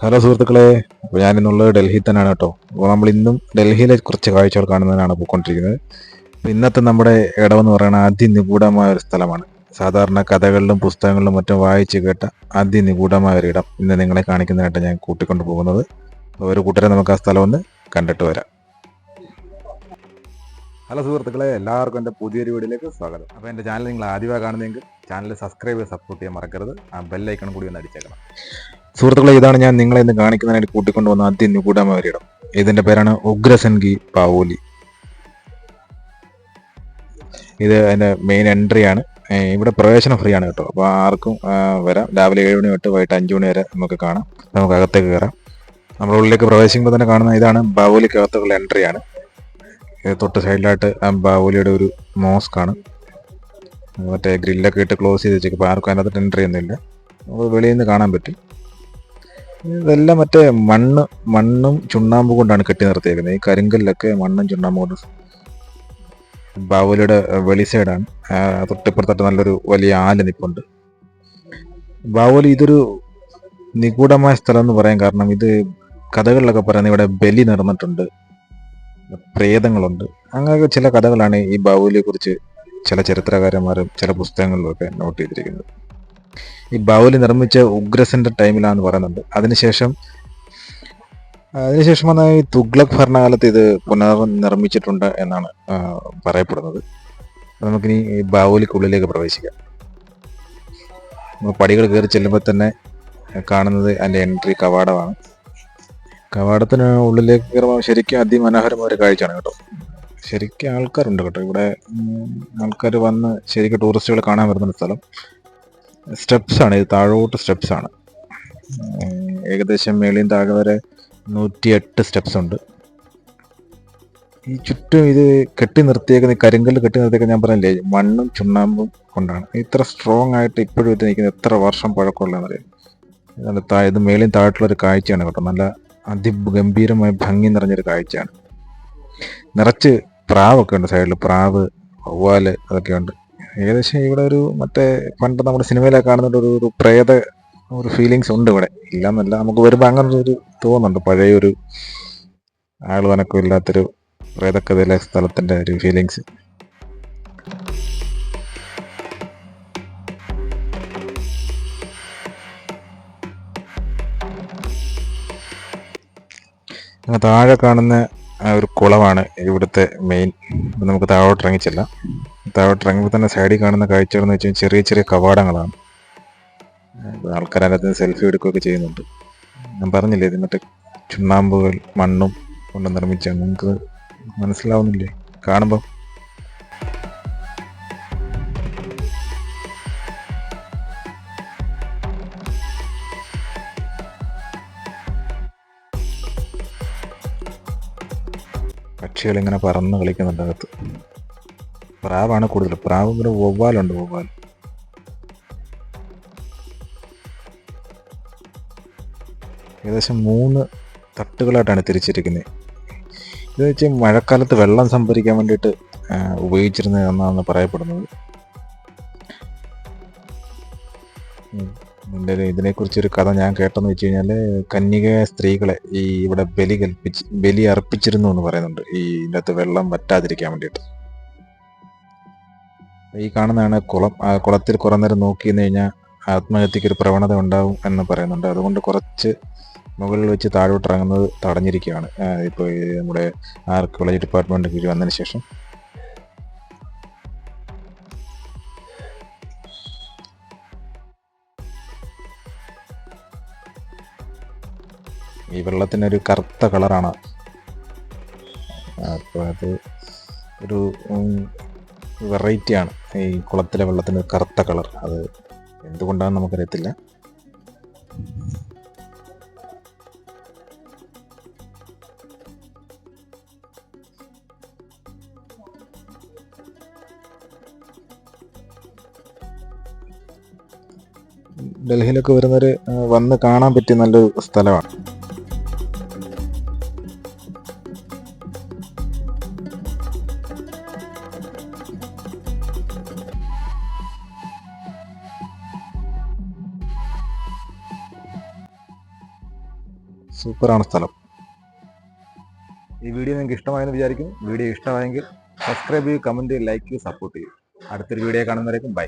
Hello സുഹൃത്തുക്കളെ അപ്പോൾ ഞാനിന്നുള്ളത് ഡൽഹിയിൽ തന്നെയാണ് കേട്ടോ. അപ്പോൾ നമ്മൾ ഇന്നും ഡൽഹിയിലെ കുറച്ച് കാഴ്ചകൾ കാണുന്നതിനാണ് പോയിക്കൊണ്ടിരിക്കുന്നത്. അപ്പോൾ ഇന്നത്തെ നമ്മുടെ ഇടമെന്ന് പറയുന്ന അതിനിഗൂഢമായ ഒരു സ്ഥലമാണ്. സാധാരണ കഥകളിലും പുസ്തകങ്ങളിലും മറ്റും വായിച്ച് കേട്ട അതിനിഗൂഢമായ ഒരു ഇടം ഇന്ന് നിങ്ങളെ കാണിക്കുന്നതായിട്ട് ഞാൻ കൂട്ടിക്കൊണ്ട് പോകുന്നത്. ഒരു കൂട്ടരെ നമുക്ക് ആ സ്ഥലം ഒന്ന് കണ്ടിട്ട് വരാം. ഹലോ സുഹൃത്തുക്കളെ എല്ലാവർക്കും എന്റെ പുതിയൊരു വീഡിയോയിലേക്ക് സ്വാഗതം. അപ്പോൾ എന്റെ ചാനൽ നിങ്ങൾ ആദ്യമായി കാണുന്നതെങ്കിൽ ചാനൽ സബ്സ്ക്രൈബ് സപ്പോർട്ട് ചെയ്യാൻ മറക്കരുത്. ആ ബെല്ലൈക്കൺ കൂടി ഒന്ന് അടിച്ചേക്കണം. സുഹൃത്തുക്കളെ ഇതാണ് ഞാൻ നിങ്ങളെ ഇന്ന് കാണിക്കുന്നതിനായിട്ട് കൂട്ടിക്കൊണ്ടുവന്ന ആദ്യം ഒരിടം ഇതിന്റെ പേരാണ് ഉഗ്രസൻഗി പാവോലി. ഇത് അതിന്റെ മെയിൻ എൻട്രി ആണ്. ഇവിടെ പ്രവേശനം ഫ്രീ ആണ് കേട്ടോ. അപ്പോൾ ആർക്കും വരാം. രാവിലെ ഏഴ് മണി തൊട്ട് വൈകിട്ട് അഞ്ച് മണി വരെ നമുക്ക് കാണാം. നമുക്ക് അകത്തേക്ക് കയറാം. നമ്മൾ ഉള്ളിലേക്ക് പ്രവേശിക്കുമ്പോൾ തന്നെ കാണുന്ന ഇതാണ് ബാവോലിക്കകത്തുള്ള എൻട്രി ആണ്. തൊട്ട് സൈഡിലായിട്ട് ബാവോലിയുടെ ഒരു മോസ്ക് ആണ്. മറ്റേ ഗ്രില്ലൊക്കെ ഇട്ട് ക്ലോസ് ചെയ്ത് വെച്ചേക്കും. അപ്പോൾ ആർക്കും അതിനകത്ത് എൻട്രി ഒന്നുമില്ല. നമുക്ക് വെളിയിൽ നിന്ന് കാണാൻ പറ്റും. ഇതെല്ലാം മറ്റേ മണ്ണ് മണ്ണും ചുണ്ണാമ്പ് കൊണ്ടാണ് കെട്ടി നിർത്തിയേക്കുന്നത്. ഈ കരിങ്കല്ലൊക്കെ മണ്ണും ചുണ്ണാമ്പ് കൊണ്ട് ബാവുലിയുടെ വെളി സൈഡാണ്. തൊട്ടിപ്പുറത്തായിട്ട് നല്ലൊരു വലിയ ആൽ നിപ്പുണ്ട്. ബാവുലി ഇതൊരു നിഗൂഢമായ സ്ഥലം എന്ന് പറയാൻ കാരണം ഇത് കഥകളിലൊക്കെ പറയുന്നത് ഇവിടെ ബലി നടന്നിട്ടുണ്ട് പ്രേതങ്ങളുണ്ട്. അങ്ങനെയൊക്കെ ചില കഥകളാണ് ഈ ബാവുലിയെ കുറിച്ച് ചില ചരിത്രകാരന്മാരും ചില പുസ്തകങ്ങളിലും ഒക്കെ നോട്ട് ചെയ്തിരിക്കുന്നത്. ഈ ബാവുലി നിർമ്മിച്ച ഉഗ്രസിന്റെ ടൈമിലാന്ന് പറയുന്നുണ്ട്. അതിനുശേഷം അതിനുശേഷം വന്ന ഈ തുഗ്ലക് ഭരണകാലത്ത് ഇത് പുനർനിർമ്മിച്ചിട്ടുണ്ട് എന്നാണ് പറയപ്പെടുന്നത്. നമുക്കിനി ഈ ബാവുലിക്കുള്ളിലേക്ക് പ്രവേശിക്കാം. നമ്മൾ പടികൾ കയറി ചെല്ലുമ്പോൾ തന്നെ കാണുന്നത് അതിന്റെ എൻട്രി കവാടമാണ്. കവാടത്തിന് ഉള്ളിലേക്ക് കയറുമ്പോൾ ശരിക്കും അതിമനോഹരമായ ഒരു കാഴ്ചയാണ് കേട്ടോ. ശരിക്കും ആൾക്കാരുണ്ട് കേട്ടോ. ഇവിടെ ആൾക്കാർ വന്ന് ശരിക്കും ടൂറിസ്റ്റുകൾ കാണാൻ വരുന്ന സ്ഥലം. സ്റ്റെപ്സ് ആണ് ഇത് താഴോട്ട് സ്റ്റെപ്സ് ആണ്. ഏകദേശം മേളിയും താഴെ വരെ നൂറ്റിയെട്ട് സ്റ്റെപ്സ് ഉണ്ട്. ഈ ചുറ്റും ഇത് കെട്ടി നിർത്തിയേക്കുന്ന കരിങ്കല്ല് കെട്ടി നിർത്തിയേക്കുന്ന ഞാൻ പറഞ്ഞില്ലേ മണ്ണും ചുണ്ണാമ്പും കൊണ്ടാണ്. ഇത്ര സ്ട്രോങ് ആയിട്ട് ഇപ്പോഴും ഇത് നിൽക്കുന്നത് എത്ര വർഷം പഴക്കമുള്ളതെന്നറിയാം ഇതാണ് താ ഇത് മേളിയും താഴോട്ടുള്ള ഒരു കാഴ്ചയാണ് കേട്ടോ. നല്ല അതിഗംഭീരമായ ഭംഗി നിറഞ്ഞൊരു കാഴ്ചയാണ്. നിറച്ച് പ്രാവൊക്കെ ഉണ്ട് സൈഡിൽ പ്രാവ് വവ്വാൽ അതൊക്കെ ഉണ്ട് ഏകദേശം ഇവിടെ ഒരു മറ്റേ പണ്ട് നമ്മുടെ സിനിമയിലൊക്കെ കാണുന്ന ഒരു ഒരു പ്രേത ഒരു ഫീലിങ്സ് ഉണ്ട് ഇവിടെ. ഇല്ലെന്നല്ല നമുക്ക് വരുമ്പോൾ അങ്ങനെ ഒരു തോന്നുന്നുണ്ട്. പഴയ ഒരു ആൾ വനക്കം ഇല്ലാത്തൊരു പ്രേതക്കഥയിലെ സ്ഥലത്തിന്റെ ഒരു ഫീലിങ്സ് അങ്ങനെ താഴെ കാണുന്ന ഒരു കുളമാണ് ഇവിടുത്തെ മെയിൻ നമുക്ക് താഴോട്ട് ഇറങ്ങിച്ചില്ല താഴോട്ട് ഇറങ്ങുമ്പോൾ തന്നെ സൈഡിൽ കാണുന്ന കാഴ്ചകൾ എന്ന് വെച്ചാൽ ചെറിയ ചെറിയ കവാടങ്ങളാണ്. ആൾക്കാർ അതിനകത്ത് സെൽഫി എടുക്കുകയൊക്കെ ചെയ്യുന്നുണ്ട്. ഞാൻ പറഞ്ഞില്ലേ ഇത് മറ്റേ ചുണ്ണാമ്പുകൾ മണ്ണും കൊണ്ട് നിർമ്മിച്ച നിങ്ങൾക്ക് മനസ്സിലാവുന്നില്ലേ? കാണുമ്പോൾ പക്ഷികൾ ഇങ്ങനെ പറന്ന് കളിക്കുന്നുണ്ട് അകത്ത്. പ്രാവാണ് കൂടുതൽ. പ്രാവ് ഇവിടെ വവ്വാലുണ്ട് വവ്വാൽ ഏകദേശം മൂന്ന് തട്ടുകളായിട്ടാണ് തിരിച്ചിരിക്കുന്നത് ഇത് വെച്ച് മഴക്കാലത്ത് വെള്ളം സംഭരിക്കാൻ വേണ്ടിയിട്ട് ഉപയോഗിച്ചിരുന്ന ഉപയോഗിച്ചിരുന്നത് എന്നാണ് പറയപ്പെടുന്നത്. എന്റെ ഇതിനെക്കുറിച്ചൊരു കഥ ഞാൻ കേട്ടെന്ന് വെച്ച് കഴിഞ്ഞാൽ കന്യക സ്ത്രീകളെ ഈ ഇവിടെ ബലി കൽപ്പിച്ച് ബലി അർപ്പിച്ചിരുന്നു എന്ന് പറയുന്നുണ്ട്. ഈ ഇതിനകത്ത് വെള്ളം വറ്റാതിരിക്കാൻ വേണ്ടിയിട്ട്. ഈ കാണുന്നതാണ് കുളം. ആ കുളത്തിൽ കുറേ നേരം നോക്കി നിന്ന് കഴിഞ്ഞാൽ ആത്മഹത്യക്ക് ഒരു പ്രവണത ഉണ്ടാവും എന്ന് പറയുന്നുണ്ട്. അതുകൊണ്ട് കുറച്ച് മുകളിൽ വെച്ച് താഴോട്ട് ഇറങ്ങുന്നത് തടഞ്ഞിരിക്കുകയാണ്. ഇപ്പോൾ നമ്മുടെ ആർക്കിയോളജി ഡിപ്പാർട്ട്മെന്റ് കീഴിൽ വന്നതിന് ശേഷം. ഈ വെള്ളത്തിനൊരു കറുത്ത കളറാണ്. അപ്പോൾ അത് ഒരു വെറൈറ്റിയാണ് ഈ കുളത്തിലെ വെള്ളത്തിന് കറുത്ത കളർ. അത് എന്തുകൊണ്ടാണെന്ന് നമുക്കറിയത്തില്ല. ഡൽഹിയിലൊക്കെ വരുന്നവർ വന്ന് കാണാൻ പറ്റിയ നല്ലൊരു സ്ഥലമാണ്. സൂപ്പറാണ് സ്ഥലം. ഈ വീഡിയോ നിങ്ങൾക്ക് ഇഷ്ടമായെന്ന് വിചാരിക്കും വീഡിയോ ഇഷ്ടമായെങ്കിൽ സബ്സ്ക്രൈബ് ചെയ്യൂ കമന്റ് ലൈക്ക് ചെയ്യുക സപ്പോർട്ട് ചെയ്യുക അടുത്തൊരു വീഡിയോ കാണുന്നവരേക്കും ബൈ